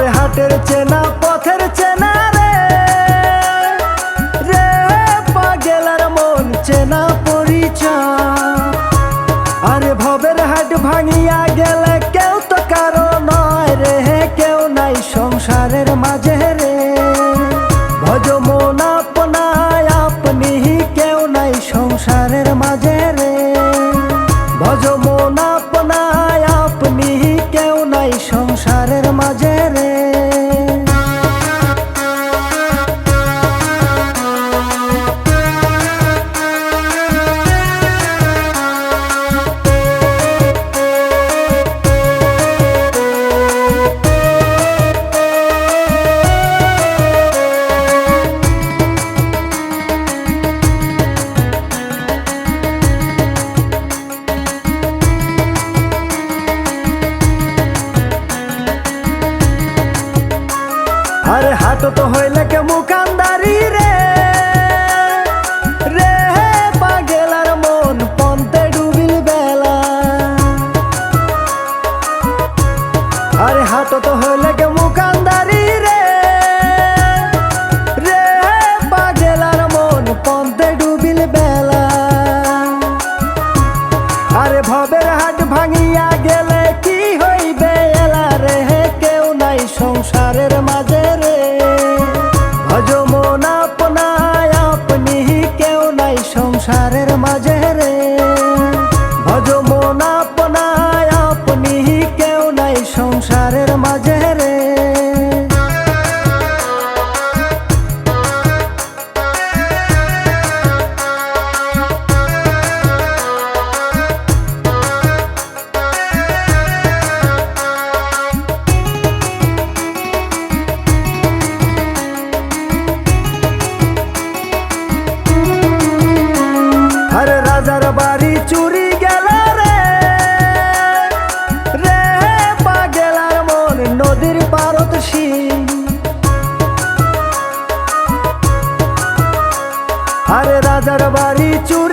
আমার হাটের চেনা, পথের চেনা রে। রে পাগেলার মন চেনা পরিচয়। আরে ভবের হাট ভাঙিয়া গেলে কেউ তো কারও নয় রে, কেউ নাই সংসারের মাঝে রে। ভজ মন আপনায়, আপনি কেউ নাই সংসারের মাঝে রে। ভজ মন আপনায়, আপনি কেউ নাই আরে তো হইলে কে মুকান্দারি রে। রে পাগেলার মন পন্তে ডুবিল বেলা। আরে হাট তো হইলে কে মুকান্দারি রে। রে পাগেলার মন পন্তে ডুবিল বেলা। আরে ভবের হাট ভাঙিয়া গেলে কি হইবে এলা রে? কেউ নাই সংসারের মাঝে। রাজার বাড়ি চুরি গেল রে। রে পাগেলার মন নদীর পারত আরে রাজার বাড়ি চুরি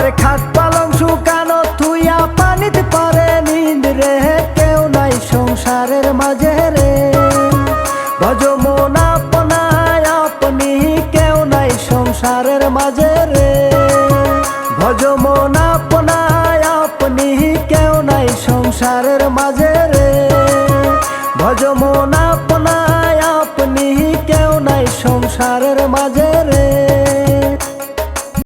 আরে খাট পালং শুকানো তুইয়া পানিতে পারে নিন্দ রে, কেউ নাই সংসারের মাঝে রে। ভজ মন আপনায় আপনি, কেউ নাই সংসারের মাঝে রে। ভজ মন আপনায় আপনি, কেউ নাই সংসারের মাঝে রে। ভজ মন আপনায় আপনি, কেউ নাই সংসারের মাঝে রে।